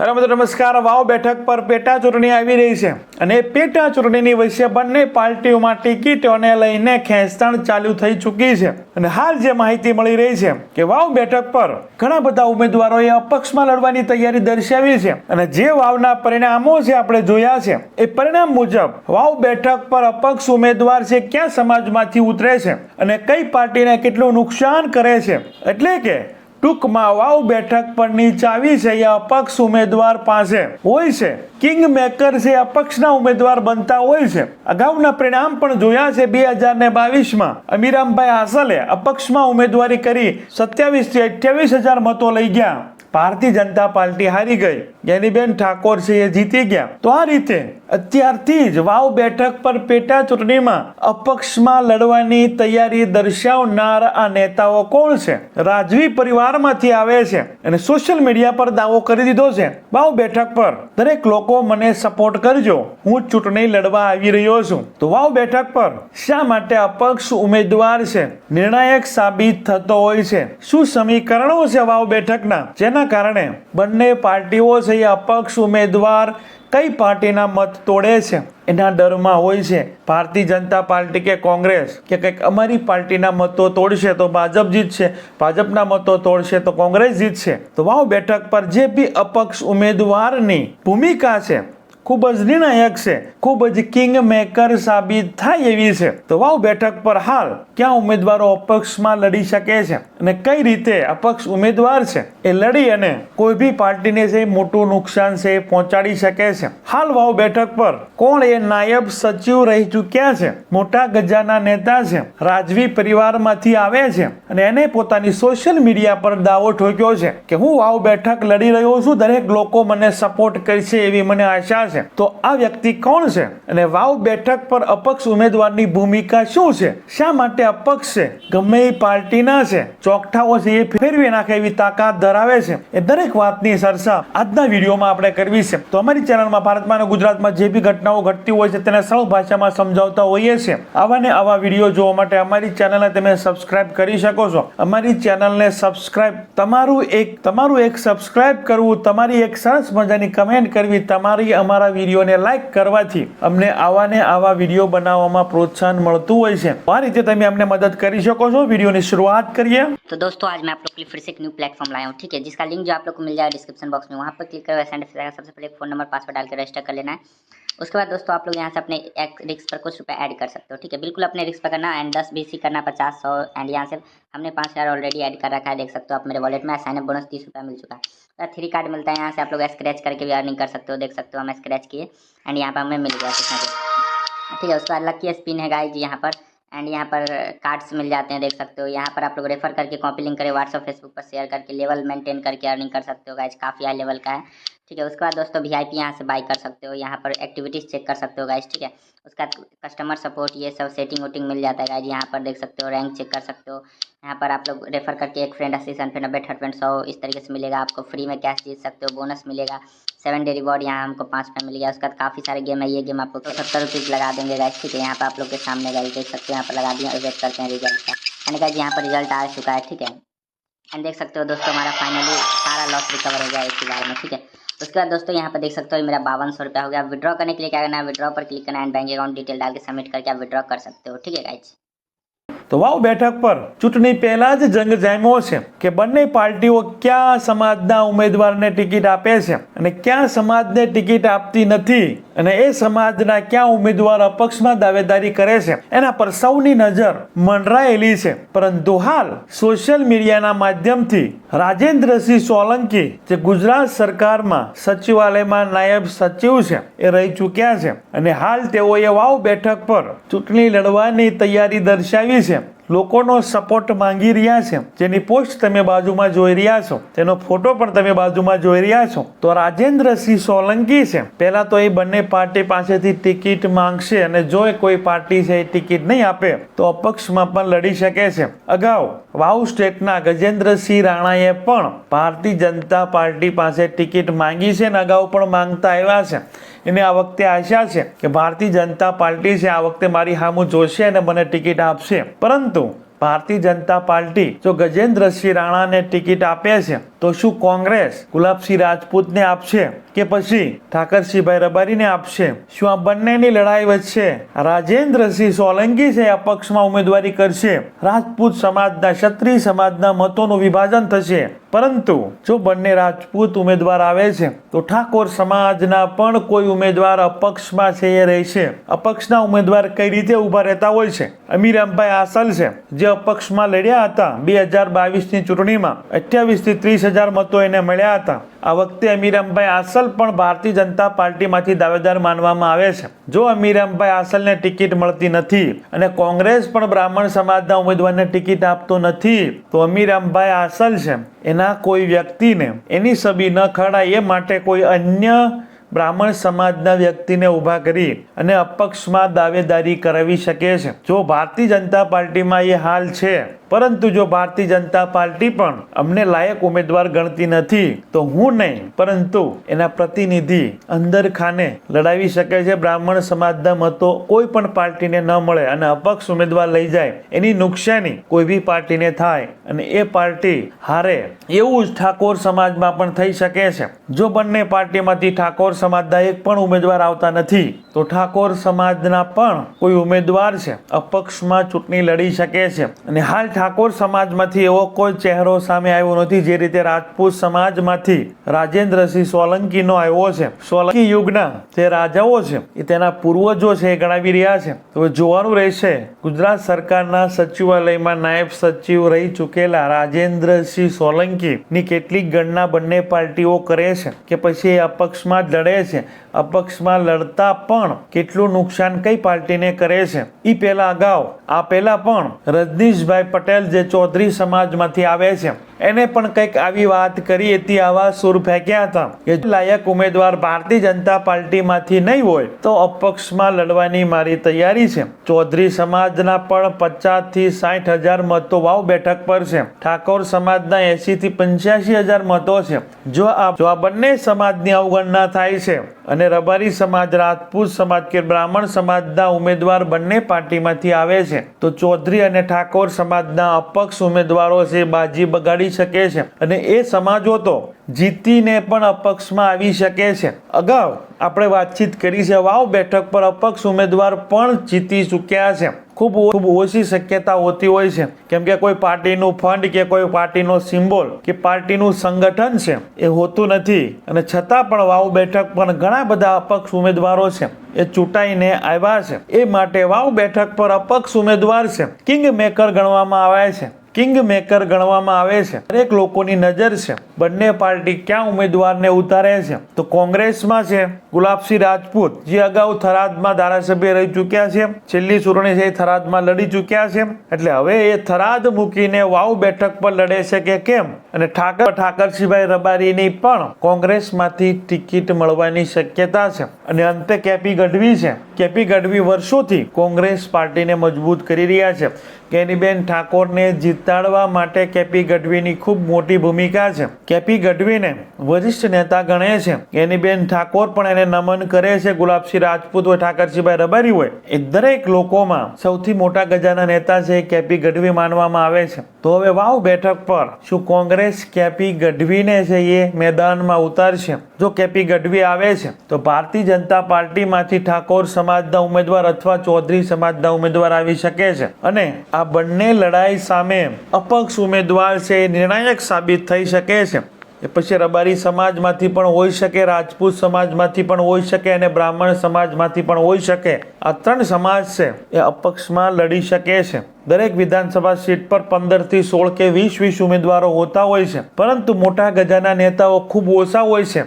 અરે મિત્રો, નમસ્કાર. વાવ બેઠક પર પેટા ચૂંટણી આવી રહી છે અને પેટા ચૂંટણીની વચ્ચે બંને પાર્ટીઓમાં ટિકિટોને લઈને ખેંચતાણ ચાલુ થઈ ચૂકી છે. અને હાલ જે માહિતી મળી રહી છે કે વાવ બેઠક પર ઘણા બધા ઉમેદવારોએ અપક્ષમાં લડવાની તૈયારી દર્શાવી છે અને જે વાવના પરિણામો છે આપણે જોયા છે, એ પરિણામ મુજબ વાવ બેઠક પર અપક્ષ ઉમેદવાર છે ક્યાં સમાજમાંથી ઉતરે છે અને કઈ પાર્ટીને કેટલું નુકસાન કરે છે. એટલે કે ટૂંકમાં વાવ બેઠક પરની ચાવી છે એ અપક્ષ ઉમેદવાર પાસે હોય છે. કિંગ મેકર છે અપક્ષના ઉમેદવાર બનતા હોય છે. અગાઉના પરિણામ પણ જોયા છે બે હજાર ને બાવીસમાં. અમીરામભાઈ હાસલે અપક્ષમાં ઉમેદવારી કરી સત્યાવીસથી અઠ્યાવીસ હજાર મતો લઈ ગયા. ભારતીય જનતા પાર્ટી હારી ગઈ. જ્ઞાનીબેન ઠાકોર છે, એ જીતી ગયા. તો આ રીતે અત્યારથી જ વાવ બેઠક પર પેટા ચૂંટણીમાં અપક્ષમાં લડવાની તૈયારી દર્શાવનાર આ નેતાઓ કોણ છે? રાજવી પરિવારમાંથી આવે છે અને સોશિયલ મીડિયા પર દાવો કરી દીધો છે. વાવ બેઠક પર દરેક લોકો મને સપોર્ટ કરજો. હું ચૂંટણી લડવા આવી રહ્યો છું. તો વાવ બેઠક પર શા માટે અપક્ષ ઉમેદવાર છે? નિર્ણાયક સાબિત થતો હોય છે. શું સમીકરણો છે વાવ બેઠકના? જેના કારણે બંને પાર્ટીઓ છે એ અપક્ષ ઉમેદવાર કઈ પાર્ટીના મત તોડે છે? એના ડરમાં હોય છે ભારતીય જનતા પાર્ટી કે કોંગ્રેસ? કે કંઈક અમારી પાર્ટીના મતો તોડશે તો ભાજપ જીતશે? ભાજપના મતો તોડશે તો કોંગ્રેસ જીતશે? તો વાવ બેઠક પર જે બી અપક્ષ ઉમેદવારની ભૂમિકા છે ખૂબ જ નિર્ણાયક છે. ખૂબ જ કિંગ મેકર સાબિત થાય એવી છે. તો વાવ, બેઠક પર હાલ ક્યાં ઉમેદવારો અપક્ષમાં લડી શકે છે અને કઈ રીતે અપક્ષ ઉમેદવાર છે એ લડી અને કોઈ બી પાર્ટીને છે મોટું નુકસાન છે પહોંચાડી શકે છે. હાલ વાવ, બેઠક પર કોણ એ નાયબ સચિવ રહી ચૂક્યા છે? મોટા ગજાના નેતા છે. રાજવી પરિવારમાંથી આવે છે અને એને પોતાની સોશિયલ મીડિયા પર દાવો ઠોક્યો છે કે હું વાવ, બેઠક લડી રહ્યો છું, દરેક લોકો મને સપોર્ટ કરશે એવી મને આશા છે? તો આ વ્યક્તિ કોણ છે? અને વાવ બેઠક પર અપક્ષ ઉમેદવારની ભૂમિકા શું છે? શા માટે અપક્ષ છે? ગમે એ પાર્ટીના છે. ચોકઠાઓ છે એ ફેરવી નાખે એવી તાકાત ધરાવે છે. એ દરેક વાતની સરસા આજના વિડીયોમાં આપણે કરવી છે. તો અમારી ચેનલમાં ભારતમાં અને ગુજરાતમાં જે બી ઘટનાઓ ઘટતી હોય છે તેને સરળ ભાષામાં સમજાવતા હોઈએ છીએ. આવા ને આવા વીડિયો જોવા માટે અમારી ચેનલને તમે સબસ્ક્રાઇબ કરી શકો છો. અમારી ચેનલને સબસ્ક્રાઇબ તમારું એક તમારું એક સબસ્ક્રાઇબ કરવું, તમારી એક સરસ મજાની કમેન્ટ કરવી, તમારી અમારા વિડીયોને લાઈક કરવાથી અમને આવા ને આવા વિડીયો બનાવવામાં પ્રોત્સાહન મળતું હોય છે તો આ રીતે તમે અમને મદદ કરી શકો છો વિડીયોની શરૂઆત કરીએ तो दोस्तों आज मैं आप लोग के लिए फिर से एक न्यू प्लेटफॉर्म लाया हूँ ठीक है जिसका लिंक जो आप लोग को मिल जाएगा डिस्क्रिप्शन बॉक्स में वहाँ पर क्लिक करो सेंड सबसे पहले फोन नंबर पासवर्ड डाल के रजिस्टर कर लेना है उसके बाद दोस्तों, आप लोग यहाँ से अपने रिक्स पर कुछ रुपए ऐड कर सकते हो, ठीक है? बिल्कुल अपने रिक्स पर करना एंड दस, बीस करना, पचास, सौ एंड यहाँ से हमने पाँच हज़ार ऑलरेडी ऐड कर रखा है, देख सकते हो आप मेरे वॉलेट में साइन अप बोनस तीस रुपया मिल चुका है। थ्री कार्ड मिलता है यहाँ से, आप लोग स्क्रैच करके भी अर्निंग कर सकते हो, देख सकते हो हमें स्क्रैच किए एंड यहाँ पर हमें मिल गया कुछ ठीक है, उसके बाद लकी स्पिन है गाइज़ यहाँ पर एंड यहाँ पर कार्ड्स मिल जाते हैं, देख सकते हो। यहाँ पर आप लोग रेफर करके कॉपी लिंक करें व्हाट्सअप फेसबुक पर शेयर करके लेवल मेंटेन करके अर्निंग कर सकते हो गाइज़ काफ़ी हाई लेवल का है। ठीक है, उसके बाद दोस्तों वी आई पी यहाँ से बाई कर सकते हो, यहाँ पर एक्टिविटीज़ चेक कर सकते हो गाइज़ ठीक है? उसका कस्टमर सपोर्ट ये सब सेटिंग वोटिंग मिल जाता है गाइज़ यहाँ पर देख सकते हो रैंक चेक कर सकते हो। यहाँ पर आप लोग रेफर करके एक फ्रेंड अस्सी पे नब्बे थर्ड सौ इस तरीके से मिलेगा, आपको फ्री में कैश जीत सकते हो बोनस मिलेगा। सेवन डे रिवॉर्ड यहाँ हमको पाँच रुपये मिल गया, उसके बाद काफ़ी सारे गेम है, ये गेम आपको सत्तर रुपीज़ लगा देंगे गाइज़ ठीक है? यहाँ पर आप लोग के सामने गाइज़ देख सकते हो, यहाँ पर लगा दिया वेट करते हैं रिज़ल्ट का। एंड गाइज़ यहाँ पर रिज़ल्ट आ चुका है, ठीक है? एंड देख सकते हो दोस्तों हमारा फाइनली सारा लॉस रिकवर हो गया एक ही बार में ठीक है उसके बाद दोस्तों यहाँ पर देख सकते हो मेरा बावन सौ रुपया हो गया विड्रॉ करने के लिए क्या करना है विड्रॉ पर क्लिक करना है एंड बैंक अकाउंट डिटेल डाल के सबमिट करके आप विड्रॉ कर सकते हो ठीक है गाइज તો વાવ બેઠક પર ચૂંટણી પહેલા જ જંગ જામ્યો છે કે બંને પાર્ટીઓ ક્યાં સમાજના ઉમેદવારને ટિકિટ આપે છે અને ક્યાં સમાજને ટિકિટ આપતી નથી અને એ સમાજના ક્યાં ઉમેદવાર અપક્ષમાં દાવેદારી કરે છે એના પર સૌની નજર મંડરાયેલી છે. પરંતુ હાલ સોશિયલ મીડિયાના માધ્યમથી રાજેન્દ્રસિંહ સોલંકી જે ગુજરાત સરકારમાં સચિવાલયમાં નાયબ સચિવ છે, એ રહી ચૂક્યા છે અને હાલ તેઓએ વાવ બેઠક પર ચૂંટણી લડવાની તૈયારી દર્શાવી છે. લોકોનો સપોર્ટ માંગી રહ્યા છે. જેની પોસ્ટ તમે બાજુમાં જોઈ રહ્યા છો. તેનો ફોટો પણ તમે બાજુમાં જોઈ રહ્યા છો. તો રાજેન્દ્રસિંહ સોલંકી છે. પહેલા તો એ બંને પાર્ટી પાસેથી ટિકિટ માંગશે અને જો એ કોઈ પાર્ટી છે એ ટિકિટ નહીં આપે, તો અપક્ષમાં પણ લડી શકે છે. અગાઉ વાવ સ્ટેટના ગજેન્દ્રસિંહ રાણાએ પણ ભારતીય જનતા પાર્ટી પાસે ટિકિટ માંગી છે અને અગાઉ પણ માંગતા આવ્યા છે. એને આ વખતે આશા છે કે ભારતીય જનતા પાર્ટી છે, આ વખતે મારી હામું જોશે અને મને ટિકિટ આપશે. પરંતુ ભારતીય જનતા પાર્ટી જો ગજેન્દ્રસિંહ રાણાને ટિકિટ આપે છે તો શું કોંગ્રેસ ગુલાબસિંહ રાજપૂતને આપશે કે પછી ઠાકરસિંહભાઈ રબારીને આપશે? શું આ બંનેની લડાઈ વચ્ચે રાજેન્દ્રસિંહ સોલંકી છે અપક્ષમાં ઉમેદવારી કરશે? રાજપૂત સમાજના, ક્ષત્રિય સમાજના મતોનું વિભાજન થશે. પરંતુ જો બંને રાજપૂત ઉમેદવાર આવે છે, તો ઠાકોર સમાજના પણ કોઈ ઉમેદવાર અપક્ષમાં છે એ રહેશે. અપક્ષના ઉમેદવાર કઈ રીતે ઊભા રહેતા હોય છે? અમીરામભાઈ આસલ છે, જે અપક્ષમાં લડ્યા હતા બે હજાર બાવીસની ચૂંટણીમાં. અઠ્યાવીસથી ત્રીસ હજાર મતો એને મળ્યા હતા. આ વખતે અમીરામભાઈ આસલ પણ ભારતીય જનતા પાર્ટીમાંથી દાવેદાર માનવામાં આવે છે. જો અમીરામભાઈ આસલને ટિકિટ મળતી નથી અને કોંગ્રેસ પણ બ્રાહ્મણ સમાજના ઉમેદવારને ટિકિટ આપતો નથી, તો અમીરામભાઈ આસલ છે. એના કોઈ વ્યક્તિને, એની છબી ન ખડાય એ માટે કોઈ અન્ય બ્રાહ્મણ સમાજના વ્યક્તિને ઊભા કરી અને અપક્ષમાં દાવેદારી કરાવી શકે છે. જો ભારતીય જનતા પાર્ટીમાં એ હાલ છે પરંતુ જો ભારતીય જનતા પાર્ટી પણ અમને લાયક ઉમેદવાર ગણતી નથી, તો હું નહીં. પરંતુ એના પ્રતિનિધિ અંદર ખાને લડાવી શકે છે. બ્રાહ્મણ સમાજના મતો કોઈ પણ પાર્ટીને ન મળે અને અપક્ષ ઉમેદવાર લઈ જાય, એની નુકસાની કોઈ બી પાર્ટીને થાય. અને એ પાર્ટી હારે એવું જ ઠાકોર સમાજમાં પણ થઈ શકે છે. જો બંને પાર્ટીમાંથી ઠાકોર સમાજના એક પણ ઉમેદવાર આવતા નથી, તો ઠાકોર સમાજના પણ કોઈ ઉમેદવાર છે, અપક્ષમાં ચૂંટણી લડી શકે છે. અને હાલ ઠાકોર સમાજમાંથી એવો કોઈ ચહેરો સામે આવ્યો નથી જે રીતે રાજપૂત સમાજમાંથી રાજેન્દ્રસિંહ સોલંકીનો આવ્યો છે. સોલંકી યુગના જે રાજાઓ છે, એ તેના પૂર્વજો છે એ ગણાવી રહ્યા છે. તો જોવાનું રહેશે, ગુજરાત સરકારના સચિવાલયમાં નાયબ સચિવ રહી ચૂકેલા રાજેન્દ્રસિંહ સોલંકી ની કેટલીક ગણના બંને પાર્ટીઓ કરે છે કે પછી એ અપક્ષમાં જ લડે છે. અપક્ષમાં લડતા પણ કેટલું નુકસાન કઈ પાર્ટીને કરે છે? એ પહેલા અગાઉ આ પહેલા પણ રજનીશભાઈ પટેલ જે ચૌધરી સમાજમાંથી આવે છે એને પણ કંઈક આવી વાત કરી હતી, આવા સુર ફેંક્યા હતા. કે લાયક ઉમેદવાર ભારતીય જનતા પાર્ટીમાંથી નહીં હોય, તો અપક્ષમાં લડવાની મારી તૈયારી છે. ચૌધરી સમાજના પણ પચાસથી સાઠ હજાર મતો વાવ બેઠક પર છે. ઠાકોર સમાજના એસી થી પંચ્યાસી હજાર મતો છે. જો આ જો આ બંને સમાજની અવગણના થાય છે અને રબારી સમાજ, રાજપૂત સમાજ કે બ્રાહ્મણ સમાજના ઉમેદવાર બંને પાર્ટીમાંથી આવે છે, તો ચૌધરી અને ઠાકોર સમાજના અપક્ષ ઉમેદવારો છે બાજી બગાડી શકે છે અને એ સમાજો તો જીતીને પણ અપક્ષમાં આવી શકે છે. અગાઉ આપણે વાતચીત કરી છે, વાવ બેઠક પર અપક્ષ ઉમેદવાર પણ જીતી ચૂક્યા છે. ખૂબ ખૂબ ઓછી શક્યતા હોતી હોય છે. કેમ કે કોઈ પાર્ટીનું ફંડ કે કોઈ પાર્ટીનો સિમ્બોલ કે પાર્ટીનું સંગઠન છે, એ હોતું નથી. અને છતાં પણ વાવ બેઠક પર ઘણા બધા અપક્ષ ઉમેદવારો છે, એ ચૂંટાઈને આવ્યા છે. એ માટે વાવ બેઠક પર અપક્ષ ઉમેદવાર છે કિંગ મેકર ગણવામાં આવે છે. કિંગ મેકર ગણવામાં આવે છે. દરેક લોકોની નજર છે. બંને પાર્ટી ક્યાં ઉમેદવારને ઉતારે છે? તો કોંગ્રેસમાં છે ગુલાબસિંહ રાજપૂત, જે અગાઉ થરાદમાં ધારાસભ્ય રહી ચૂક્યા છે. છેલ્લી ચૂંટણી છે એ થરાદમાં લડી ચૂક્યા છે. એટલે હવે એ થરાદ મૂકીને વાવ બેઠક પર લડે છે કે કેમ? અને ઠાકર, ઠાકરસિંહભાઈ રબારીની પણ કોંગ્રેસમાંથી ટિકિટ મળવાની શક્યતા છે. અને અંતે કેપી ગઢવી છે. કેપી ગઢવી વર્ષોથી કોંગ્રેસ પાર્ટીને મજબૂત કરી રહ્યા છે. કેનીબેન ઠાકોરને જીતાડવા માટે કેપી ગઢવીની ખૂબ મોટી ભૂમિકા છે. કેપી ગઢવીને વરિષ્ઠ નેતા ગણે છે. કેનીબેન ઠાકોર પણ એને નમન કરે છે. ગુલાબસિંહ રાજપૂત હોય, ઠાકરસિંહભાઈ રબારી હોય, એ દરેક લોકોમાં સૌથી મોટા ગજાના નેતા છે કેપી ગઢવી માનવામાં આવે છે. તો હવે વાવ બેઠક પર શું કોંગ્રેસ કેપી ગઢવીને છે એ મેદાનમાં ઉતારશે? જો કેપી ગઢવી આવે છે, તો ભારતીય જનતા પાર્ટીમાંથી ઠાકોર સમાજના ઉમેદવાર અથવા ચૌધરી સમાજના ઉમેદવાર આવી શકે છે. અને આ બંને લડાઈ સામે અપક્ષ ઉમેદવાર છે એ નિર્ણાયક સાબિત થઈ શકે છે. એ પછી રબારી સમાજમાંથી પણ હોઈ શકે, રાજપૂત સમાજમાંથી પણ હોઈ શકે અને બ્રાહ્મણ સમાજમાંથી પણ હોઈ શકે. આ ત્રણ સમાજ છે એ અપક્ષમાં લડી શકે છે. દરેક વિધાનસભા સીટ પર પંદરથી સોળ કે વીસ વીસ ઉમેદવારો હોતા હોય છે. પરંતુ મોટા ગજાના નેતાઓ ખૂબ ઓછા હોય છે.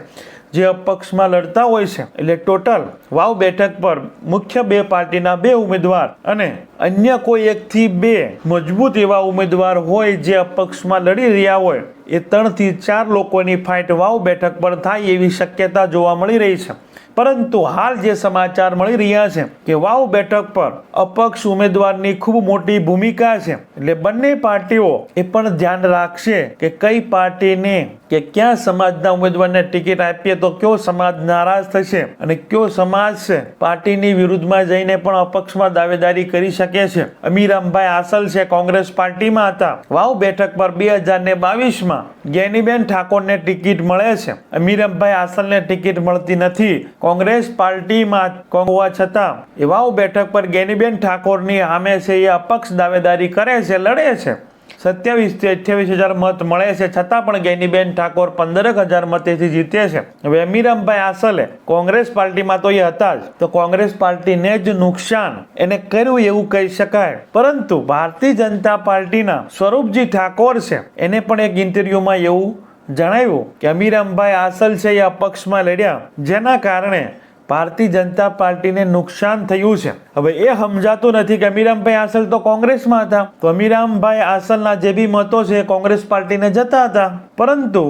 જે અપક્ષમાં લડતા હોય છે, એટલે ટોટલ વાવ બેઠક પર મુખ્ય બે પાર્ટીના બે ઉમેદવાર અને અન્ય કોઈ એકથી બે મજબૂત એવા ઉમેદવાર હોય જે અપક્ષમાં લડી રહ્યા હોય એ ત્રણથી ચાર લોકોની ફાઇટ વાવ બેઠક પર થાય એવી શક્યતા જોવા મળી રહી છે. પરંતુ હાલ જે સમાચાર મળી રહ્યા છે કે વાવ બેઠક પર અપક્ષ ઉમેદવારની ખૂબ મોટી ભૂમિકા છે, એટલે બંને પાર્ટીઓ એ પણ ધ્યાન રાખશે કે કઈ પાર્ટીને કે ક્યાં સમાજના ઉમેદવારને ટિકિટ આપીએ તો કયો સમાજ નારાજ થશે અને કયો સમાજ છે પાર્ટીની વિરુદ્ધમાં જઈને પણ અપક્ષમાં દાવેદારી કરી શકે છે. અમીરામભાઈ આસલ છે કોંગ્રેસ પાર્ટીમાં હતા. વાવ બેઠક પર બે હજાર ને બાવીસમાં અપક્ષમાં જ્ઞાનીબેન ઠાકોરને ટિકિટ મળે છે. અમીરમભાઈ આસલને ટિકિટ મળતી નથી. કોંગ્રેસ પાર્ટીમાં હોવા છતાં એવાઓ બેઠક પર જ્ઞાનીબેન ઠાકોરની સામે છે એ અપક્ષ દાવેદારી કરે છે, લડે છે. સત્યાવીસથી અઠ્યાવીસ હજાર મત મળે છે. છતાં પણ ગેનીબેન ઠાકોર પંદરક હજાર મતેથી જીતે છે. હવે અમીરામભાઈ આસલે કોંગ્રેસ પાર્ટીમાં તો એ હતા જ. તો કોંગ્રેસ પાર્ટીને જ નુકસાન. એને કર્યું એવું કહી શકાય. પરંતુ ભારતીય જનતા પાર્ટીના સ્વરૂપજી ઠાકોર છે. એને પણ એક ઇન્ટરવ્યુમાં એવું જણાવ્યું કે અમીરામભાઈ આસલ છે એ અપક્ષમાં લડ્યા. જેના કારણે ભારતીય જનતા પાર્ટીને નુકસાન થયું છે. હવે એ સમજાતું નથી કે અમીરામભાઈ આસલ તો કોંગ્રેસમાં હતા. તો અમીરામભાઈ આસલના જે બી મતો છે કોંગ્રેસ પાર્ટીને જતા હતા. પરંતુ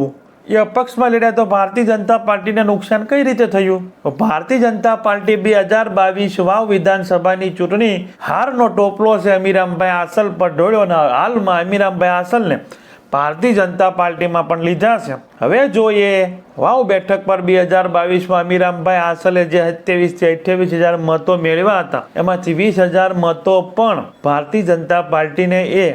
એ અપક્ષમાં લડ્યા તો ભારતીય જનતા પાર્ટીને નુકસાન કઈ રીતે થયું? ભારતીય જનતા પાર્ટી બે હજાર બાવીસ વાવ વિધાનસભાની ચૂંટણી હારનો ટોપલો છે અમીરામભાઈ આસલ પર ઢોળ્યો અને હાલમાં અમીરામભાઈ આસલને ભારતીય જનતા પાર્ટીમાં પણ લીધા છે. હવે જોઈએ, વાવ બેઠક પર બે હજાર બાવીસમાં અમીરામભાઈ આસલે જે સત્યાવીસથી અઠ્યાવીસ હજાર મતો મેળવ્યા હતા, એમાંથી વીસ હજાર મતો પણ ભારતીય જનતા પાર્ટીને એ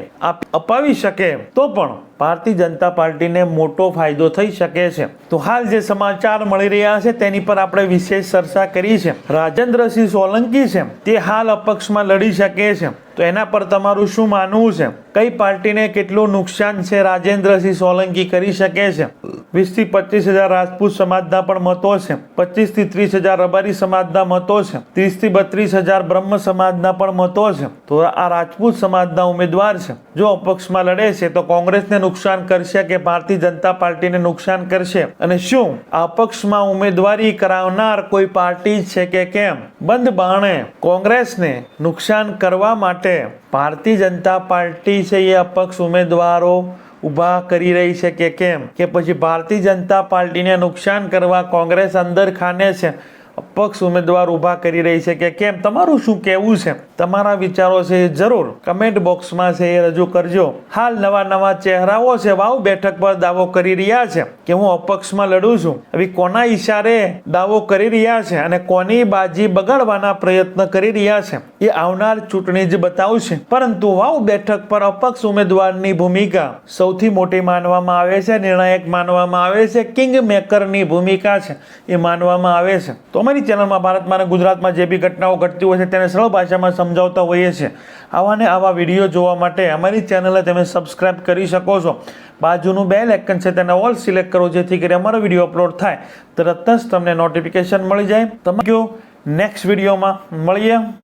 અપાવી શકે તો પણ ભારતીય જનતા પાર્ટીને મોટો ફાયદો થઈ શકે છે. તો હાલ જે સમાચાર મળી રહ્યા છે તેની પર આપણે વિશેષ ચર્ચા કરી છે. રાજેન્દ્રસિંહ સોલંકી છે, તે હાલ અપક્ષમાં લડી શકે છે. તો એના પર તમારું શું માનવું છે? કઈ પાર્ટીને કેટલું નુકસાન છે રાજેન્દ્રસિંહ સોલંકી કરી શકે છે? વીસથી પચીસ હજાર રાજપૂત સમાજના પણ મતો છે. પચીસથી ત્રીસ હજાર રબારી સમાજના મતો છે. ત્રીસથી બત્રીસ હજાર બ્રહ્મ સમાજના પણ મતો છે. તો આ રાજપૂત સમાજના ઉમેદવાર છે. જો અપક્ષમાં લડે છે, તો કોંગ્રેસને નુકસાન કરશે કે ભારતીય જનતા પાર્ટીને નુકસાન કરશે? અને શું? આ અપક્ષમાં ઉમેદવારી કરાવનાર કોઈ પાર્ટી છે કે કેમ? બંધ બાણે કોંગ્રેસને નુકસાન કરવા માટે ભારતીય જનતા પાર્ટી છે એ અપક્ષ ઉમેદવારો ઊભા કરી રહી છે કે કેમ? કે પછી ભારતીય જનતા પાર્ટીને નુકસાન કરવા કોંગ્રેસ અંદર ખાને છે, અપક્ષ ઉમેદવાર ઊભા કરી રહી છે કે કેમ? તમારું શું કહેવું છે? તમારા વિચારો છે એ જરૂર કમેન્ટ બોક્સમાં છે એ રજૂ કરજો. હાલ નવા નવા ચહેરાઓ છે, વાવ બેઠક પર દાવો કરી રહ્યા છે. કે હું અપક્ષમાં લડું છું. હવે કોના ઈશારે દાવો કરી રહ્યા છે અને કોની બાજી બગાડવાના પ્રયત્ન કરી રહ્યા છે, એ આવનાર ચૂંટણી જ બતાવશે. પરંતુ વાવ બેઠક પર અપક્ષ ઉમેદવારની ભૂમિકા સૌથી મોટી માનવામાં આવે છે, નિર્ણાયક માનવામાં આવે છે, કિંગ મેકરની ભૂમિકા છે, એ માનવામાં આવે છે. તો અમારી ચેનલમાં ભારતમાં અને ગુજરાતમાં જે બી ઘટનાઓ ઘટતી હોય છે, તેને સરળ ભાષામાં સમજાવતા હોઈએ છીએ. આવા ને આવા વીડિયો જોવા માટે અમારી ચેનલને તમે સબસ્ક્રાઇબ કરી શકો છો. બાજુનું બેલ આઇકન છે, તેને ઓલ સિલેક્ટ કરો, જેથી કરી અમારો વીડિયો અપલોડ થાય. તરત જ તમને નોટિફિકેશન મળી જાય. તમે કયો નેક્સ્ટ વિડીયોમાં મળીએ.